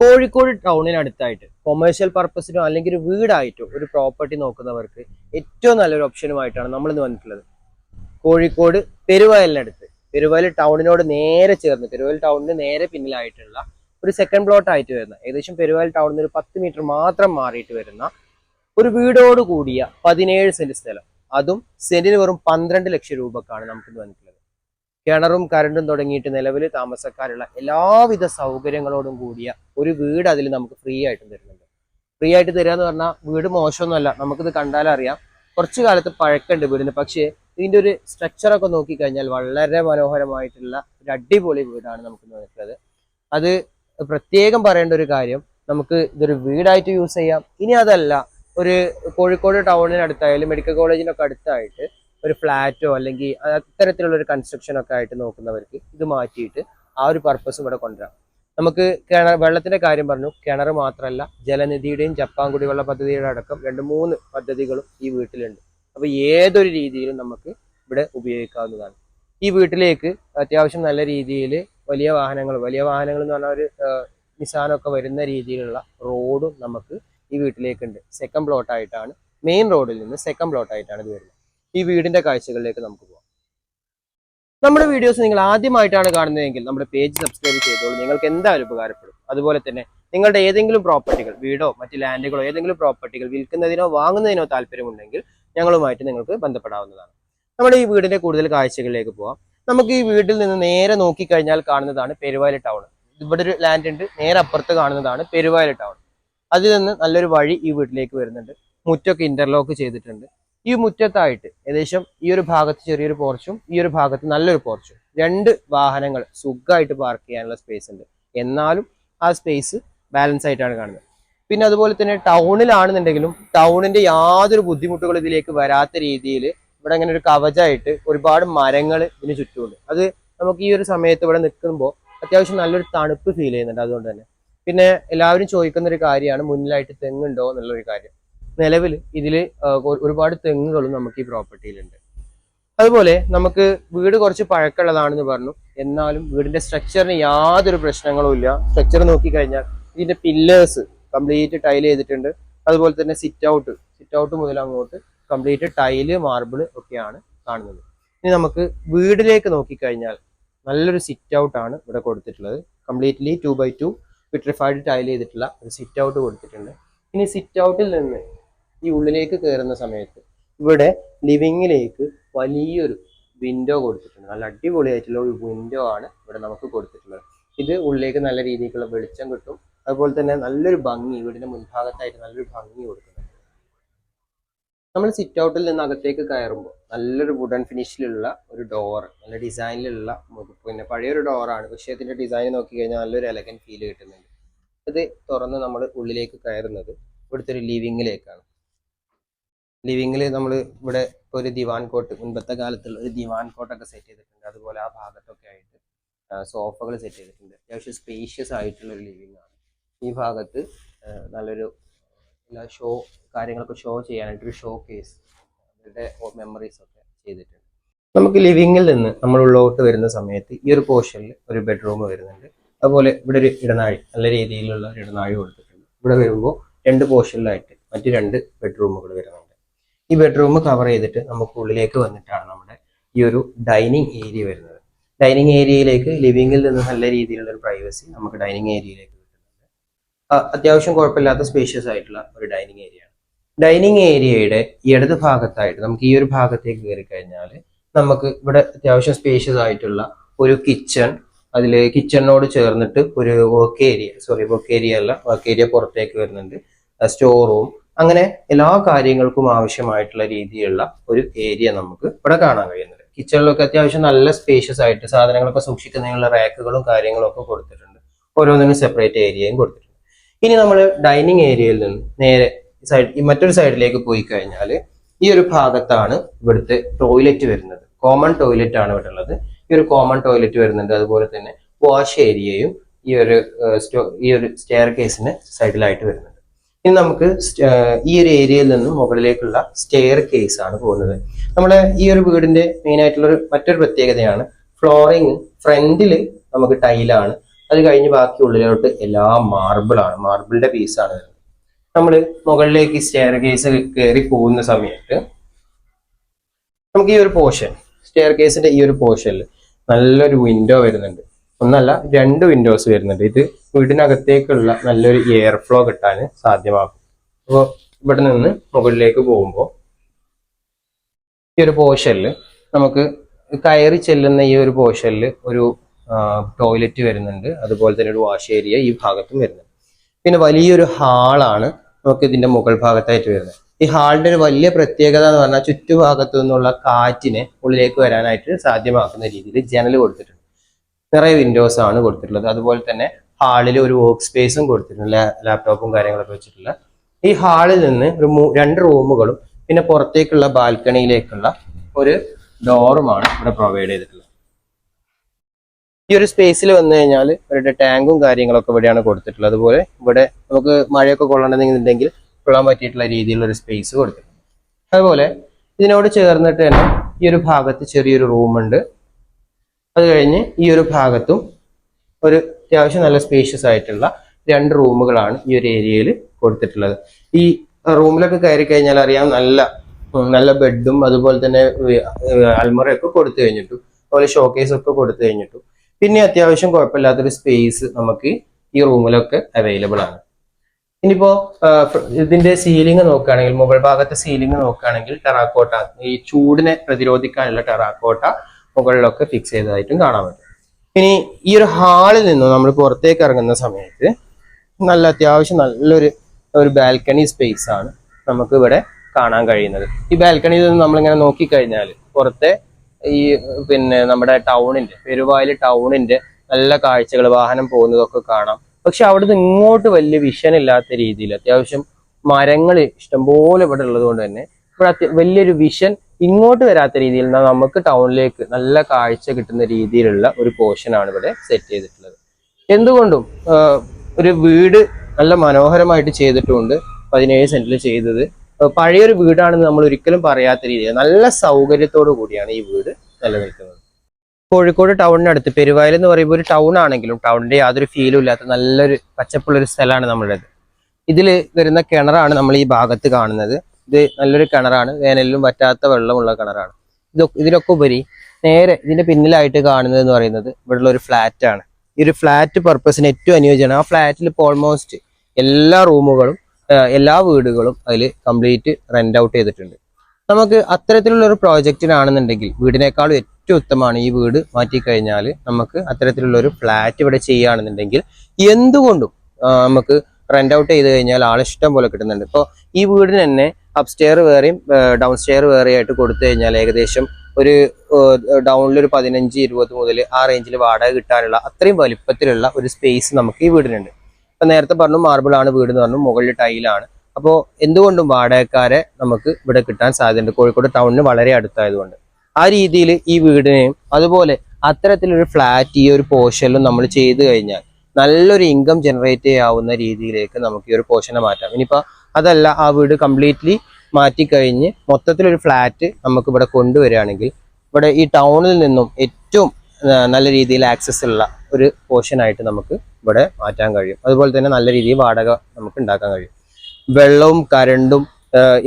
Kozhikode ടൗണിനടുത്തായിട്ട് commercial പർപ്പസിനോ അല്ലെങ്കിൽ ഒരു വീടായിട്ടോ ഒരു പ്രോപ്പർട്ടി നോക്കുന്നവർക്ക് ഏറ്റവും നല്ലൊരു ഓപ്ഷനുമായിട്ടാണ് നമ്മൾ ഇന്ന് വന്നിട്ടുള്ളത്. കോഴിക്കോട് പെരുവയലിനടുത്ത് പെരുവയൽ ടൗണിനോട് നേരെ ചേർന്ന് പെരുവയൽ ടൗണിന് നേരെ പിന്നിലായിട്ടുള്ള ഒരു സെക്കൻഡ് പ്ലോട്ട് ആയിട്ട് വരുന്ന ഏകദേശം പെരുവയൽ ടൗണിൽ ഒരു പത്ത് മീറ്റർ മാത്രം മാറിയിട്ട് വരുന്ന ഒരു വീടോട് കൂടിയ പതിനേഴ് സെന്റ് സ്ഥലം. അതും സെന്റിന് വെറും പന്ത്രണ്ട് ലക്ഷം രൂപക്കാണ് നമുക്ക് വന്നിട്ടുള്ളത്. കിണറും കരണ്ടും തുടങ്ങിയിട്ട് നിലവിൽ താമസക്കാരുള്ള എല്ലാവിധ സൗകര്യങ്ങളോടും കൂടിയ ഒരു വീട് അതിൽ നമുക്ക് ഫ്രീ ആയിട്ടും തരുന്നുണ്ട്. ഫ്രീ ആയിട്ട് തരിക എന്ന് പറഞ്ഞാൽ വീട് മോശമൊന്നുമല്ല. നമുക്കിത് കണ്ടാലറിയാം കുറച്ചു കാലത്ത് പഴക്കമുണ്ട് വീടിന്. പക്ഷേ ഇതിന്റെ ഒരു സ്ട്രക്ചറൊക്കെ നോക്കിക്കഴിഞ്ഞാൽ വളരെ മനോഹരമായിട്ടുള്ള ഒരു അടിപൊളി വീടാണ് നമുക്ക് നിൽക്കുന്നത് അത് പ്രത്യേകം പറയേണ്ട ഒരു കാര്യം നമുക്ക് ഇതൊരു വീടായിട്ട് യൂസ് ചെയ്യാം. ഇനി അതല്ല ഒരു കോഴിക്കോട് ടൗണിനടുത്തായാലും മെഡിക്കൽ കോളേജിനൊക്കെ അടുത്തായിട്ട് ഒരു ഫ്ലാറ്റോ അല്ലെങ്കിൽ അത്തരത്തിലുള്ള ഒരു കൺസ്ട്രക്ഷൻ ഒക്കെ ആയിട്ട് നോക്കുന്നവർക്ക് ഇത് മാറ്റിയിട്ട് ആ ഒരു പർപ്പസ് ഇവിടെ കൊണ്ടുവരാം. നമുക്ക് കിണർ വെള്ളത്തിന്റെ കാര്യം പറഞ്ഞു. കിണർ മാത്രമല്ല ജലനിധിയുടെയും ജപ്പാൻ കുടിവെള്ള പദ്ധതിയുടെ അടക്കം രണ്ട് മൂന്ന് പദ്ധതികളും ഈ വീട്ടിലുണ്ട്. അപ്പൊ ഏതൊരു രീതിയിലും നമുക്ക് ഇവിടെ ഉപയോഗിക്കാവുന്നതാണ്. ഈ വീട്ടിലേക്ക് അത്യാവശ്യം നല്ല രീതിയിൽ വലിയ വാഹനങ്ങൾ വലിയ വാഹനങ്ങൾ എന്ന് പറഞ്ഞാൽ ഒരു നിസാനൊക്കെ വരുന്ന രീതിയിലുള്ള റോഡും നമുക്ക് ഈ വീട്ടിലേക്കുണ്ട്. സെക്കൻഡ് പ്ലോട്ടായിട്ടാണ് മെയിൻ റോഡിൽ നിന്ന് സെക്കൻഡ് പ്ലോട്ടായിട്ടാണ് ഇത് വരുന്നത്. ഈ വീടിന്റെ കാഴ്ചകളിലേക്ക് നമുക്ക് പോകാം നമ്മുടെ വീഡിയോസ് നിങ്ങൾ ആദ്യമായിട്ടാണ് കാണുന്നതെങ്കിൽ നമ്മുടെ പേജ് സബ്സ്ക്രൈബ് ചെയ്തോളൂ. നിങ്ങൾക്ക് എന്തായാലും ഉപകാരപ്പെടും. അതുപോലെ തന്നെ നിങ്ങളുടെ ഏതെങ്കിലും പ്രോപ്പർട്ടികൾ വീടോ മറ്റ് ലാൻഡുകളോ ഏതെങ്കിലും പ്രോപ്പർട്ടികൾ വിൽക്കുന്നതിനോ വാങ്ങുന്നതിനോ താല്പര്യമുണ്ടെങ്കിൽ ഞങ്ങളുമായിട്ട് നിങ്ങൾക്ക് ബന്ധപ്പെടാവുന്നതാണ്. നമ്മുടെ ഈ വീടിന്റെ കൂടുതൽ കാഴ്ചകളിലേക്ക് പോവാം. നമുക്ക് ഈ വീട്ടിൽ നിന്ന് നേരെ നോക്കിക്കഴിഞ്ഞാൽ കാണുന്നതാണ് പെരുവായൽ ടൗൺ ഇവിടെ ഒരു ലാൻഡ് ഉണ്ട്. നേരെ അപ്പുറത്ത് കാണുന്നതാണ് പെരുവായൽ ടൗൺ അതിൽ നിന്ന് നല്ലൊരു വഴി ഈ വീട്ടിലേക്ക് വരുന്നുണ്ട്. മുറ്റൊക്കെ ഇന്റർലോക്ക് ചെയ്തിട്ടുണ്ട്. ഈ മുറ്റത്തായിട്ട് ഏകദേശം ഈ ഒരു ഭാഗത്ത് ചെറിയൊരു പോർച്ചും ഈ ഒരു ഭാഗത്ത് നല്ലൊരു പോർച്ചും രണ്ട് വാഹനങ്ങൾ സുഖമായിട്ട് പാർക്ക് ചെയ്യാനുള്ള സ്പേസ് ഉണ്ട്. എന്നാലും ആ സ്പേസ് ബാലൻസ് ആയിട്ടാണ് കാണുന്നത്. പിന്നെ അതുപോലെ തന്നെ ടൗണിലാണെന്നുണ്ടെങ്കിലും ടൗണിന്റെ യാതൊരു ബുദ്ധിമുട്ടുകളും ഇതിലേക്ക് വരാത്ത രീതിയിൽ ഇവിടെ അങ്ങനെ ഒരു കവചമായിട്ട് ഒരുപാട് മരങ്ങൾ ഇതിന് ചുറ്റുമുണ്ട്. അത് നമുക്ക് ഈ ഒരു സമയത്ത് ഇവിടെ നിൽക്കുമ്പോൾ അത്യാവശ്യം നല്ലൊരു തണുപ്പ് ഫീൽ ചെയ്യുന്നുണ്ട് അതുകൊണ്ട് തന്നെ. പിന്നെ എല്ലാവരും ചോദിക്കുന്ന ഒരു കാര്യമാണ് മുന്നിലായിട്ട് തെങ്ങുണ്ടോ? എന്നുള്ള ഒരു കാര്യം. നിലവിൽ ഇതിൽ ഒരുപാട് തെങ്ങുകളും നമുക്ക് ഈ പ്രോപ്പർട്ടിയിലുണ്ട്. അതുപോലെ നമുക്ക് വീട് കുറച്ച് പഴക്കമുള്ളതാണെന്ന് പറഞ്ഞു. എന്നാലും വീടിന്റെ സ്ട്രക്ചറിന് യാതൊരു പ്രശ്നങ്ങളും ഇല്ല. സ്ട്രക്ചർ നോക്കിക്കഴിഞ്ഞാൽ ഇതിന്റെ പില്ലേഴ്സ് കംപ്ലീറ്റ് ടൈൽ ചെയ്തിട്ടുണ്ട്. അതുപോലെ തന്നെ സിറ്റ് ഔട്ട് സിറ്റ് ഔട്ട് മുതൽ അങ്ങോട്ട് കംപ്ലീറ്റ് ടൈൽ മാർബിൾ ഒക്കെയാണ് കാണുന്നത്. ഇനി നമുക്ക് വീടിലേക്ക് നോക്കിക്കഴിഞ്ഞാൽ നല്ലൊരു സിറ്റ് ഔട്ട് ആണ് ഇവിടെ കൊടുത്തിട്ടുള്ളത്. Completely two by two vitrified tile ചെയ്തിട്ടുള്ള ഒരു സിറ്റ് ഔട്ട് കൊടുത്തിട്ടുണ്ട്. ഇനി സിറ്റ് ഔട്ടിൽ നിന്ന് ഈ ഉള്ളിലേക്ക് കയറുന്ന സമയത്ത് ഇവിടെ ലിവിങ്ങിലേക്ക് വലിയൊരു വിൻഡോ കൊടുത്തിട്ടുണ്ട്. നല്ല അടിപൊളിയായിട്ടുള്ള ഒരു വിൻഡോ ആണ് ഇവിടെ നമുക്ക് കൊടുത്തിട്ടുള്ളത്. ഇത് ഉള്ളിലേക്ക് നല്ല രീതിക്കുള്ള വെളിച്ചം കിട്ടും. അതുപോലെ തന്നെ നല്ലൊരു ഭംഗി വീടിന്റെ മുൻഭാഗത്തായിട്ട് നല്ലൊരു ഭംഗി കൊടുക്കുന്നുണ്ട്. നമ്മൾ സിറ്റ് ഔട്ടിൽ നിന്ന് അകത്തേക്ക് കയറുമ്പോൾ നല്ലൊരു വുഡൻ ഫിനിഷിലുള്ള ഒരു ഡോർ നല്ല ഡിസൈനിലുള്ള പിന്നെ പഴയൊരു ഡോറാണ് പക്ഷേ അതിന്റെ ഡിസൈൻ നോക്കി കഴിഞ്ഞാൽ നല്ലൊരു എലഗൻ ഫീൽ കിട്ടുന്നുണ്ട്. ഇത് തുറന്ന് നമ്മൾ ഉള്ളിലേക്ക് കയറുന്നത് ഇവിടുത്തെ ഒരു ലിവിങ്ങിലേക്കാണ് ലിവിങ്ങിൽ നമ്മൾ ഇവിടെ ഒരു ദിവാൻ കോട്ട് മുൻപത്തെ കാലത്തുള്ള ഒരു ദിവാൻ കോട്ടൊക്കെ സെറ്റ് ചെയ്തിട്ടുണ്ട്. അതുപോലെ ആ ഭാഗത്തൊക്കെ ആയിട്ട് സോഫകൾ സെറ്റ് ചെയ്തിട്ടുണ്ട്. അത്യാവശ്യം സ്പേഷ്യസ് ആയിട്ടുള്ള ഒരു ലിവിങ് ആണ്. ഈ ഭാഗത്ത് നല്ലൊരു എല്ലാ ഷോ കാര്യങ്ങളൊക്കെ ഷോ ചെയ്യാനായിട്ട് ഒരു ഷോ കേസ് അവരുടെ മെമ്മറീസ് ഒക്കെ ചെയ്തിട്ടുണ്ട്. നമുക്ക് ലിവിങ്ങിൽ നിന്ന് നമ്മൾ ഉള്ളോട്ട് വരുന്ന സമയത്ത് ഈ ഒരു പോർഷനിൽ ഒരു ബെഡ്റൂം വരുന്നുണ്ട്. അതുപോലെ ഇവിടെ ഒരു ഇടനാഴി നല്ല രീതിയിലുള്ള ഒരു ഇടനാഴി കൊടുത്തിട്ടുണ്ട്. ഇവിടെ വരുമ്പോൾ രണ്ട് പോർഷനിലായിട്ട് മറ്റ് രണ്ട് ബെഡ്റൂമുകൾ വരുന്നുണ്ട്. ഈ ബെഡ്റൂം കവർ ചെയ്തിട്ട് നമുക്ക് ഉള്ളിലേക്ക് വന്നിട്ടാണ് നമ്മുടെ ഈ ഒരു ഡൈനിങ് ഏരിയ വരുന്നത്. ഡൈനിങ് ഏരിയയിലേക്ക് ലിവിങ്ങിൽ നിന്ന് നല്ല രീതിയിലുള്ള ഒരു പ്രൈവസി നമുക്ക് ഡൈനിങ് ഏരിയയിലേക്ക് കിട്ടുന്നുണ്ട്. അത്യാവശ്യം കുഴപ്പമില്ലാത്ത സ്പേഷ്യസ് ആയിട്ടുള്ള ഒരു ഡൈനിങ് ഏരിയ ആണ്. ഡൈനിങ് ഏരിയയുടെ ഇടത് ഭാഗത്തായിട്ട് നമുക്ക് ഈ ഒരു ഭാഗത്തേക്ക് കയറി കഴിഞ്ഞാൽ നമുക്ക് ഇവിടെ അത്യാവശ്യം സ്പേഷ്യസ് ആയിട്ടുള്ള ഒരു കിച്ചൺ അതിൽ കിച്ചണിനോട് ചേർന്നിട്ട് ഒരു work area sorry work area അല്ല വർക്ക് ഏരിയ പുറത്തേക്ക് വരുന്നുണ്ട്. സ്റ്റോർ റൂം അങ്ങനെ എല്ലാ കാര്യങ്ങൾക്കും ആവശ്യമായിട്ടുള്ള രീതിയിലുള്ള ഒരു ഏരിയ നമുക്ക് ഇവിടെ കാണാൻ കഴിയുന്നുണ്ട്. കിച്ചണിലൊക്കെ അത്യാവശ്യം നല്ല സ്പേഷ്യസ് ആയിട്ട് സാധനങ്ങളൊക്കെ സൂക്ഷിക്കുന്നതിനുള്ള റാക്കുകളും കാര്യങ്ങളും ഒക്കെ കൊടുത്തിട്ടുണ്ട്. ഓരോന്നിനും സെപ്പറേറ്റ് ഏരിയയും കൊടുത്തിട്ടുണ്ട്. ഇനി നമ്മൾ ഡൈനിങ് ഏരിയയിൽ നിന്ന് നേരെ സൈഡ് മറ്റൊരു സൈഡിലേക്ക് പോയി കഴിഞ്ഞാൽ ഈ ഒരു ഭാഗത്താണ് ഇവിടുത്തെ ടോയ്ലറ്റ് വരുന്നത്. കോമൺ ടോയ്ലറ്റ് ആണ് ഇവിടെ ഉള്ളത്. ഈ ഒരു കോമൺ ടോയ്ലറ്റ് വരുന്നുണ്ട്. അതുപോലെ തന്നെ വാഷ് ഏരിയയും ഈ ഒരു ഈ ഒരു സ്റ്റെയർ കേസിന് സൈഡിലായിട്ട് വരുന്നുണ്ട്. ഇനി നമുക്ക് ഈ ഒരു ഏരിയയിൽ നിന്നും മുകളിലേക്കുള്ള സ്റ്റെയർ കേസ് ആണ് പോകുന്നത്. നമ്മുടെ ഈ ഒരു വീടിന്റെ മെയിൻ ആയിട്ടുള്ള ഒരു മറ്റൊരു പ്രത്യേകതയാണ് ഫ്ലോറിങ് ഫ്രണ്ടിൽ നമുക്ക് ടൈലാണ് അത് കഴിഞ്ഞ് ബാക്കി ഉള്ളിലോട്ട് എല്ലാം മാർബിളാണ് മാർബിളിന്റെ പീസാണ് നമ്മൾ മുകളിലേക്ക് സ്റ്റെയർ കേസ് കയറി പോകുന്ന സമയത്ത് നമുക്ക് ഈ ഒരു പോർഷൻ സ്റ്റെയർ കേസിന്റെ ഈ ഒരു പോർഷനിൽ നല്ലൊരു വിൻഡോ വരുന്നുണ്ട്. ഒന്നല്ല രണ്ട് വിൻഡോസ് വരുന്നുണ്ട്. ഇത് വീടിനകത്തേക്കുള്ള നല്ലൊരു എയർ ഫ്ലോ കിട്ടാൻ സാധ്യമാകും അപ്പോൾ ഇവിടെ നിന്ന് മുകളിലേക്ക് പോകുമ്പോൾ ഈ ഒരു പോർഷനിൽ നമുക്ക് കയറി ചെല്ലുന്ന ഈ ഒരു പോർഷനിൽ ഒരു ടോയ്ലറ്റ് വരുന്നുണ്ട്. അതുപോലെ തന്നെ ഒരു വാഷ് ഏരിയ ഈ ഭാഗത്തും വരുന്നുണ്ട്. പിന്നെ വലിയൊരു ഹാളാണ് നമുക്ക് ഇതിന്റെ മുകൾ ഭാഗത്തായിട്ട് വരുന്നത്. ഈ ഹാളിന്റെ ഒരു വലിയ പ്രത്യേകത എന്ന് പറഞ്ഞാൽ ചുറ്റുഭാഗത്തു നിന്നുള്ള കാറ്റിനെ ഉള്ളിലേക്ക് വരാനായിട്ട് സാധ്യമാക്കുന്ന രീതിയിൽ ജനൽ കൊടുത്തിട്ടുണ്ട്. നിറയെ വിൻഡോസ് ആണ് കൊടുത്തിട്ടുള്ളത്. അതുപോലെ തന്നെ ഹാളിൽ ഒരു വർക്ക് സ്പേസും കൊടുത്തിട്ടുണ്ട്. ലാപ്ടോപ്പും കാര്യങ്ങളൊക്കെ വെച്ചിട്ടുള്ള. ഈ ഹാളിൽ നിന്ന് ഒരു രണ്ട് റൂമുകളും പിന്നെ പുറത്തേക്കുള്ള ബാൽക്കണിയിലേക്കുള്ള ഒരു ഡോറുമാണ് ഇവിടെ പ്രൊവൈഡ് ചെയ്തിട്ടുള്ളത്. ഈ ഒരു സ്പേസിൽ വന്നു കഴിഞ്ഞാൽ ഇവരുടെ ടാങ്കും കാര്യങ്ങളൊക്കെ ഇവിടെയാണ് കൊടുത്തിട്ടുള്ളത്. അതുപോലെ ഇവിടെ നമുക്ക് മഴയൊക്കെ കൊള്ളണമെന്നുണ്ടെങ്കിൽ കൊള്ളാൻ പറ്റിയിട്ടുള്ള രീതിയിലുള്ള ഒരു സ്പേസ് കൊടുത്തിട്ടുണ്ട്. അതുപോലെ ഇതിനോട് ചേർന്നിട്ട് തന്നെ ഈ ഒരു ഭാഗത്ത് ചെറിയൊരു റൂമുണ്ട് അത് കഴിഞ്ഞ് ഈ ഒരു ഭാഗത്തും ഒരു അത്യാവശ്യം നല്ല സ്പേഷ്യസ് ആയിട്ടുള്ള രണ്ട് റൂമുകളാണ് ഈ ഒരു ഏരിയയിൽ കൊടുത്തിട്ടുള്ളത്. ഈ റൂമിലൊക്കെ കയറി കഴിഞ്ഞാൽ അറിയാം നല്ല നല്ല ബെഡും അതുപോലെ തന്നെ അൽമുറയൊക്കെ കൊടുത്തു കഴിഞ്ഞിട്ടു. അതുപോലെ ഷോക്കേസ് ഒക്കെ കൊടുത്തു കഴിഞ്ഞിട്ടു. പിന്നെ അത്യാവശ്യം കുഴപ്പമില്ലാത്തൊരു സ്പേസ് നമുക്ക് ഈ റൂമിലൊക്കെ അവൈലബിൾ ആണ്. ഇനിയിപ്പോ ഇതിന്റെ സീലിംഗ് നോക്കുകയാണെങ്കിൽ മുകൾ ഭാഗത്തെ സീലിംഗ് നോക്കുകയാണെങ്കിൽ ടെറാക്കോട്ട ഈ ചൂടിനെ പ്രതിരോധിക്കാനുള്ള ടെറാക്കോട്ട മുകളിലൊക്കെ ഫിക്സ് ചെയ്തതായിട്ടും കാണാൻ പറ്റും. ഇനി ഈ ഒരു ഹാളിൽ നിന്ന് നമ്മൾ പുറത്തേക്ക് ഇറങ്ങുന്ന സമയത്ത് നല്ല അത്യാവശ്യം നല്ലൊരു ഒരു ബാൽക്കണി സ്പേസ് ആണ് നമുക്ക് ഇവിടെ കാണാൻ കഴിയുന്നത്. ഈ ബാൽക്കണിയിൽ നിന്ന് നമ്മളിങ്ങനെ നോക്കിക്കഴിഞ്ഞാൽ പുറത്തെ ഈ പിന്നെ നമ്മുടെ ടൗണിന്റെ പെരുവായിൽ ടൗണിന്റെ നല്ല കാഴ്ചകൾ വാഹനം പോകുന്നതൊക്കെ കാണാം. പക്ഷെ അവിടുന്ന് ഇങ്ങോട്ട് വലിയ വിഷൻ ഇല്ലാത്ത രീതിയിൽ അത്യാവശ്യം മരങ്ങൾ ഇഷ്ടംപോലെ ഇവിടെ ഉള്ളത് കൊണ്ട് തന്നെ ഇവിടെ വലിയൊരു വിഷൻ ഇങ്ങോട്ട് വരാത്ത രീതിയിൽ നമുക്ക് ടൗണിലേക്ക് നല്ല കാഴ്ച കിട്ടുന്ന രീതിയിലുള്ള ഒരു പോർഷനാണ് ഇവിടെ സെറ്റ് ചെയ്തിട്ടുള്ളത്. എന്തുകൊണ്ടും ഒരു വീട് നല്ല മനോഹരമായിട്ട് ചെയ്തിട്ടുണ്ട്. പതിനേഴ് സെന്റിൽ ചെയ്തത്. പഴയൊരു വീടാണെന്ന് നമ്മൾ ഒരിക്കലും പറയാത്ത രീതിയിൽ നല്ല സൗകര്യത്തോടു കൂടിയാണ് ഈ വീട് നിലനിൽക്കുന്നത്. കോഴിക്കോട് ടൗണിനടുത്ത് പെരുവായൽ എന്ന് പറയുമ്പോൾ ഒരു ടൗൺ ആണെങ്കിലും ടൗണിന്റെ യാതൊരു ഫീലും ഇല്ലാത്ത നല്ലൊരു പച്ചപ്പുള്ളൊരു സ്ഥലമാണ് നമ്മളുടേത്. ഇതിൽ വരുന്ന കിണറാണ് നമ്മൾ ഈ ഭാഗത്ത് കാണുന്നത്. ഇത് നല്ലൊരു കിണറാണ്. വേനലിലും പറ്റാത്ത വെള്ളമുള്ള കിണറാണ്. ഇതൊക്കെ ഇതിലൊക്കെ ഉപരി നേരെ ഇതിന്റെ പിന്നിലായിട്ട് കാണുന്നത് എന്ന് പറയുന്നത് ഇവിടെയുള്ള ഒരു ഫ്ലാറ്റ് ആണ് ഈ ഒരു ഫ്ലാറ്റ് പർപ്പസിന് ഏറ്റവും അനുയോജ്യമാണ്. ആ ഫ്ലാറ്റിൽ ഇപ്പോൾ ഓൾമോസ്റ്റ് എല്ലാ റൂമുകളും എല്ലാ വീടുകളും അതിൽ കംപ്ലീറ്റ് റെന്റ് ഔട്ട് ചെയ്തിട്ടുണ്ട്. നമുക്ക് അത്തരത്തിലുള്ള ഒരു പ്രോജക്റ്റിനാണെന്നുണ്ടെങ്കിൽ വീടിനേക്കാളും ഏറ്റവും ഉത്തമമാണ് ഈ വീട് മാറ്റിക്കഴിഞ്ഞാൽ നമുക്ക് അത്തരത്തിലുള്ള ഒരു ഫ്ലാറ്റ് ഇവിടെ ചെയ്യുകയാണെന്നുണ്ടെങ്കിൽ എന്തുകൊണ്ടും നമുക്ക് റെന്റ് ഔട്ട് ചെയ്ത് കഴിഞ്ഞാൽ ആൾ ഇഷ്ടം പോലെ കിട്ടുന്നുണ്ട്. ഇപ്പോൾ ഈ വീടിന് തന്നെ അപ്സ്റ്റെയർ വേറെയും ഡൗൺ സ്റ്റെയർ വേറെ ആയിട്ട് കൊടുത്തു കഴിഞ്ഞാൽ ഏകദേശം ഒരു ഡൗണിൽ ഒരു പതിനഞ്ച് ഇരുപത് മുതൽ ആ റേഞ്ചിൽ വാടക കിട്ടാനുള്ള അത്രയും വലിപ്പത്തിലുള്ള ഒരു സ്പേസ് നമുക്ക് ഈ വീടിനുണ്ട്. ഇപ്പം നേരത്തെ പറഞ്ഞു മാർബിളാണ് വീട് എന്ന് പറഞ്ഞു മുകളിൽ ടൈലാണ് അപ്പോൾ എന്തുകൊണ്ടും വാടകക്കാരെ നമുക്ക് ഇവിടെ കിട്ടാൻ സാധ്യതയുണ്ട്. കോഴിക്കോട് ടൗണിന് വളരെ അടുത്തായതുകൊണ്ട്. ആ രീതിയിൽ ഈ വീടിനെയും അതുപോലെ അത്തരത്തിലൊരു ഫ്ലാറ്റ് ഈ ഒരു പോർഷനിലും നമ്മൾ ചെയ്തു കഴിഞ്ഞാൽ നല്ലൊരു ഇൻകം ജനറേറ്റ് ചെയ്യാവുന്ന രീതിയിലേക്ക് നമുക്ക് ഈ ഒരു പോർഷനെ മാറ്റാം. ഇനിയിപ്പോൾ അതല്ല ആ വീട് കംപ്ലീറ്റ്ലി മാറ്റിക്കഴിഞ്ഞ് മൊത്തത്തിലൊരു ഫ്ലാറ്റ് നമുക്ക് ഇവിടെ കൊണ്ടുവരികയാണെങ്കിൽ ഇവിടെ ഈ ടൗണിൽ നിന്നും ഏറ്റവും നല്ല രീതിയിൽ ആക്സസ് ഉള്ള ഒരു പോർഷനായിട്ട് നമുക്ക് ഇവിടെ മാറ്റാൻ കഴിയും. അതുപോലെ തന്നെ നല്ല രീതിയിൽ വാടക നമുക്ക് ഉണ്ടാക്കാൻ കഴിയും. വെള്ളവും കരണ്ടും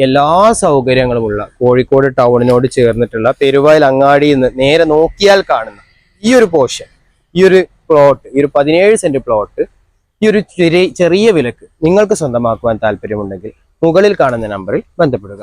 എല്ലാ സൗകര്യങ്ങളുമുള്ള കോഴിക്കോട് ടൗണിനോട് ചേർന്നിട്ടുള്ള പെരുവായിൽ അങ്ങാടിയിൽ നിന്ന് നേരെ നോക്കിയാൽ കാണുന്ന ഈ ഒരു പോർഷൻ ഈ ഒരു പ്ലോട്ട് ഈ ഒരു പതിനേഴ് സെന്റ് പ്ലോട്ട് ഈ ഒരു ചെറിയ വിലക്ക് നിങ്ങൾക്ക് സ്വന്തമാക്കുവാൻ താല്പര്യമുണ്ടെങ്കിൽ മുകളിൽ കാണുന്ന നമ്പറിൽ ബന്ധപ്പെടുക.